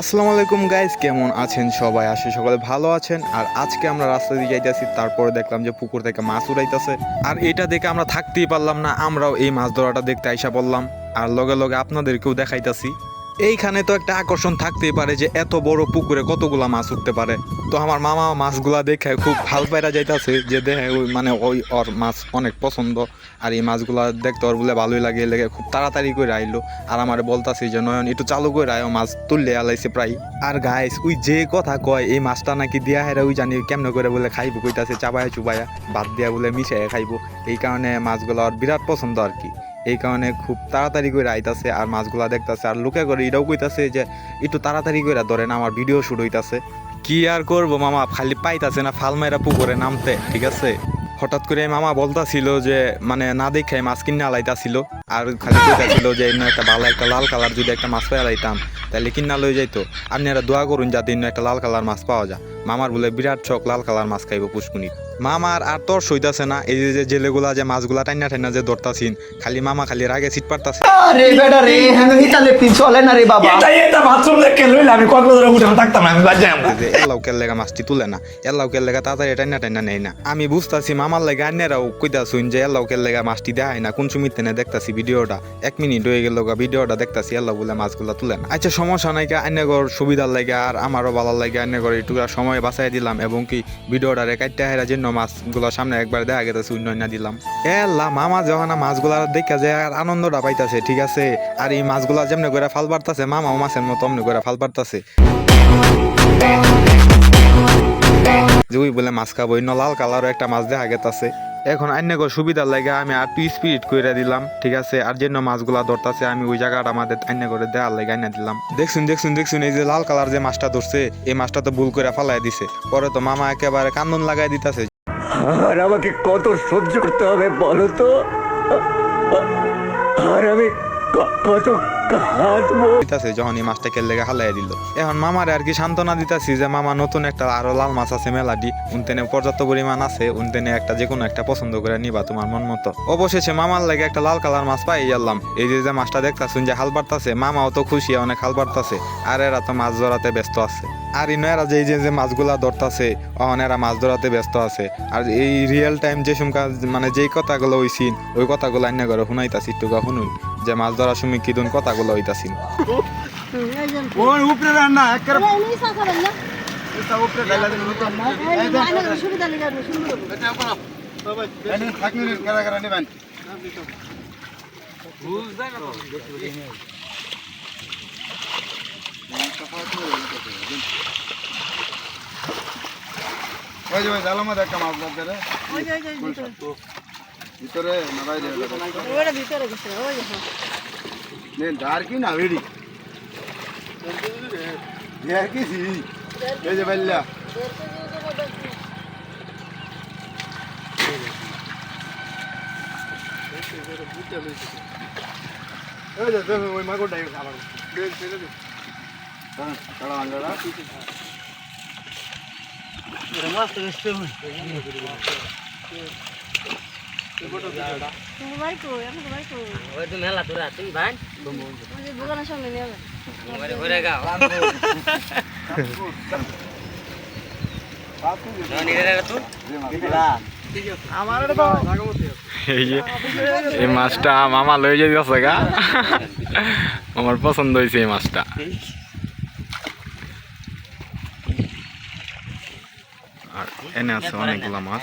আসসালামু আলাইকুম গাইজ কেমন আছেন সবাই? আসে সকলে ভালো আছেন। আর আজকে আমরা রাস্তা দিয়ে যাইতেছি, তারপরে দেখলাম যে পুকুর থেকে মাছ উড়াইতেছে। আর এটা দেখে আমরা থাকতেই পারলাম না, আমরাও এই মাছ ধরাটা দেখতে আইসা বললাম আর লগে লগে আপনাদেরকেও দেখাইতাছি। এইখানে তো একটা আকর্ষণ থাকতেই পারে যে এত বড় পুকুরে কতগুলা মাছ উঠতে পারে। তো আমার মামা মাছগুলা দেখে খুব ভালো পাইরা যাইতাছে যে দেখে ওই মানে ওই ওর মাছ অনেক পছন্দ। আর এই মাছগুলা দেখতে ওর বলে ভালোই লাগে লেগে খুব তাড়াতাড়ি করে আইলো। আর আমার বলতাছি যে, নয়ন, একটু চালু করে আয় মাছ তুললে আলাইছে প্রায়। আর গাইস ওই যে কথা কয়, এই মাছটা নাকি দিয়া হেরা ওই জানি কেমনে করে বলে খাইবো কইতাছে চাবায়া চুবায়া বাদ দিয়া বলে মিশাইয়া খাইবো। এই কারণে মাছগুলো ওর বিরাট পছন্দ আর কি। এই কারণে খুব তাড়াতাড়ি করে আইতাছে আর মাছগুলা দেখতাছে। আর লোকে করে এটাও কইতাছে যে, একটু তাড়াতাড়ি করে ধরেন আমার ভিডিও শুট হইতাছে। কি আর করব মামা? খালি পাইতাছে না, ফাল মেরা পুকুরে নামতে। ঠিক আছে? হঠাৎ করে মামা বলতাছিল যে মানে না দেখাই মাছ কিনে আলাইতাছিল আর খালি কইতাছিল যে ইন্ন একটা ভালো একটা লাল কালার যদি একটা মাছ পাই আলাইতাম তাহলে কিনা লই যাইতো। আপনারা দোয়া করুন যাতে ইন্ন একটা লাল কালার মাছ পাওয়া যায়। মামার বলে বিরাট শখ লাল কালার মাছ খাইব পুষ্কুনি মামার আর তোর সইতাছে না এই যে- জেলেগুলা যে মাছগুলা টাইনা টাইনা যে ধরতাছিন খালি মামা খালি রাগে সিট পারতাছে। আরে বেটা রে হ্যাঁ হিতালে তিন চলে না রে বাবা। এটা এটা বাথরুম দেখে লইলে? আমি কক্সবাজারে উঠে থাকতাম আমি বাজে যে এল্লাও কেল লেগা মাছটি তুলে না এল্লাও কেল লেগা তাড়াতাড়ি টাইনা টাইনা নেই না। আমি বুঝতাছি মামার লেগে আন্যেরাও কইতাছুন যে এল্লাও কেল লেগা মাছটি দেয় না কোন সুমিতে না দেখতাছি ভিডিওটা। এক মিনিট হয়ে গেল গা, ভিডিওটা দেখতাছি এল্লাও বলে মাছগুলা তুলেন। আচ্ছা সমস্যা নাই কা আন্যগর সুবিধার লাগে আর আমারও ভালো লাগে আন্যগর একটু সময় বাঁচাই দিলাম এবং কি ভিডিওটা রেকাইতে হেরা জন্য মাছগুলো সামনে একবার দেখা গেছে উন্নয়ন দিলাম। এল্লা মামা যখন মাছগুলা দেখা যায় আর আনন্দটা পাইতাছে, ঠিক আছে? আর এই মাছগুলা যেমনি করে ফাল পারতাছে, মামাও মাছের মতো অমনি করে ফাল পারতাছে। ওই বলে মাছ খাব। অন্য লাল কালারও একটা মাছ দেখা গেতাছে। এখন অন্য গো সুবিধার লাগে আমি আর টু স্পিরিট করে দিলাম, ঠিক আছে? আর জন্য মাছগুলা ধরতাছে, আমি ওই জায়গাটা আমাদের অন্য করে দেওয়ার লাগে আইনা দিলাম। দেখছুন দেখছুন দেখছুন, এই যে লাল কালার যে মাছটা ধরছে, এই মাছটা তো ভুল করে ফালাই দিছে। পরে তো মামা একেবারে কান্দন লাগাই দিতাছে। আর আমাকে কত সহ্য করতে হবে বলো তো? আর আমি কত দিতাছে এই মাছটাকে লেগে হালাই দিল। এখন মামারে আর কি সান্ত্বনা যে মামা নতুন একটা আরও লাল মাছ আছে মেলাডি উনতেনে পর্যাপ্ত পরিমাণ আছে, উনতেনে একটা একটা পছন্দ করে নিবা তোমার মন মতো। অবশেষে মামার একটা লাল কালার মাছ পাই গেলাম এই যে যে মাছটা যে হাল বাড়তাছে, মামাও তো খুশি, অনেক হাল আর এরা তো মাছ ধরাতে ব্যস্ত আছে। আর ইনো এরা যে যে যে মাছগুলা ধরতাছে, অহন এরা মাছ ধরাতে ব্যস্ত আছে। আর এই রিয়েল টাইম যে সময় মানে যেই কথাগুলো হইছিন ওই কথাগুলো আইনা করে শুনাইতাছি, একটু শুনুন। যে মাছ ধরার সময় কি দুন কথাগুলো হইতাছিন ওর উপরে রান্না একের সুবিধা লেগে শুরু করব এনে থাকনি কেরা। কেরা নেবেন। ওই যে ভাই জালার মধ্যে মাছ ধরতে রে ওই যে, ওই যে, ভিতরে। ভিতরে না বাইরে? ওইটা ভিতরে গেছে, ওই যে, হ্যাঁ। నేను దారికి నా వేడి దారికి ఏది వెళ్ళా ওই মেলা তোরা ভাই। দোকানের ঘুরে গাও এই যে এই মাছটা মামা লয়ে যেতেছে গা। আমার পছন্দ হয়েছে এই মাছটা। আর এনে আছে অনেকগুলা মাছ।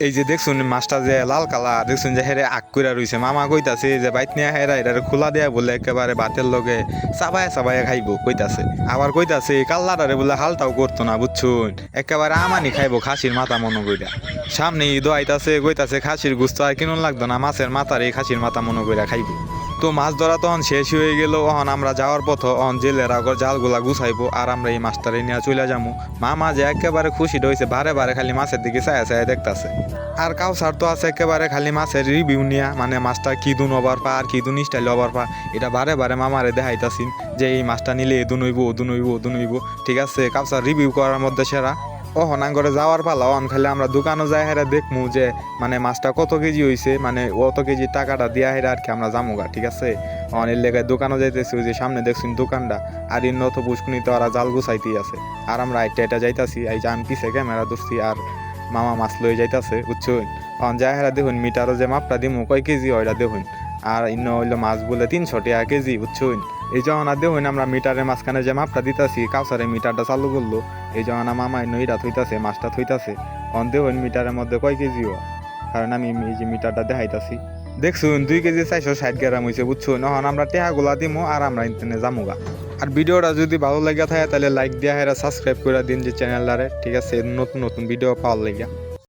এই যে দেখছুন মাছটা যে লাল কালা দেখছুন যে হেরে আগ কইরা রইছে। মামা কইতাছে যে বাইত নিয়ে হেরা এটা খোলা দেয়া বলে একেবারে বাতের লগে চাবায় চাবায় খাইবো কইতাছে। আবার কইতাছে কাল্লাটারে বলে হালটাও করতো না, বুঝছুন? একেবারে আমানি খাইবো খাসির মাথা মনো কইরা। সামনে ঈদ আইতাছে, কইতাছে খাসির গুস্ত আর কিনুন লাগতো না, মাছের মাথার এই খাসির মাথা মনো কইরা খাইবো। তো মাছ ধরা তখন শেষ হয়ে গেল, অহন আমরা যাওয়ার পথ অহন জেলের আগর জালগুলা গুছাইবো আর আমরা এই মাছটারে নিয়ে চলে যাব মা মাঝে একেবারে খুশি হয়েছে বারে বারে খালি মাছের দিকে চায়া চায়া দেখতাছে। আর কাউসার তো আছে একেবারে খালি মাছের রিভিউ নিয়া মানে মাছটা কি দুন ওভার পা আর কি দুন স্টাইল ওভার পা, এটা বারে বারে মামারে দেখাইতাছিন যে এই মাছটা নিলে এদুন হইব ওদুন হইব ওদুন হইব। ঠিক আছে, কাউসার রিভিউ করার মধ্যে সেরা। ওহন আঙ্গরে যাওয়ার পালা অন খালি আমরা দোকানও যাই হেরা দেখমু যে মানে মাছটা কত কেজি হইছে মানে অত কেজি টাকাটা দিয়া হেরা আর কি আমরা যামুগা, ঠিক আছে? অনেক লেগায় দোকানও যাইতেছি, ওই যে সামনে দেখছুন দোকানটা, আর ইন্ন তো পুষ্কুনিতে ওরা জাল গুছাইতেই আছে। আর আমরা আইটা এটা যাইতাছি, এই যে আমি পিছে ক্যামেরা ধরছি, আর মামা মাছ লয়ে যাইতাছে বুঝছুন অন যাই হেরা দেখুন মিটারও যে মাপটা দিমু, কয় কেজি ওইটা দেখুন? আর ইন্ন হইল মাছ বলে তিনশো টাকা কেজি বুঝছুন এই যখন আর দেখুন আমরা মিটারের মাঝখানে যে মাপটা দিতাছি কাউসারে মিটারটা চালু করল। এই যখন মামা নইটা থইতাছে, মাছটা থইতাছে। অন দেখুন মিটারের মধ্যে কয় কেজিও কারণ আমি এই যে মিটারটা দেখাইতাছি। দেখছুন, দুই কেজি চারশো ষাট গ্রাম হয়েছে বুঝছুন? এখন আমরা টেহাগুলা দিমু আর আমরা ইন্টারনে যামুগা আর ভিডিওটা যদি ভালো লাগে থাকে, তাহলে লাইক দিয়া হেরা সাবস্ক্রাইব করে দিন যে চ্যানেলটারে ঠিক আছে, নতুন নতুন ভিডিও পাওয়ার লাগিয়া।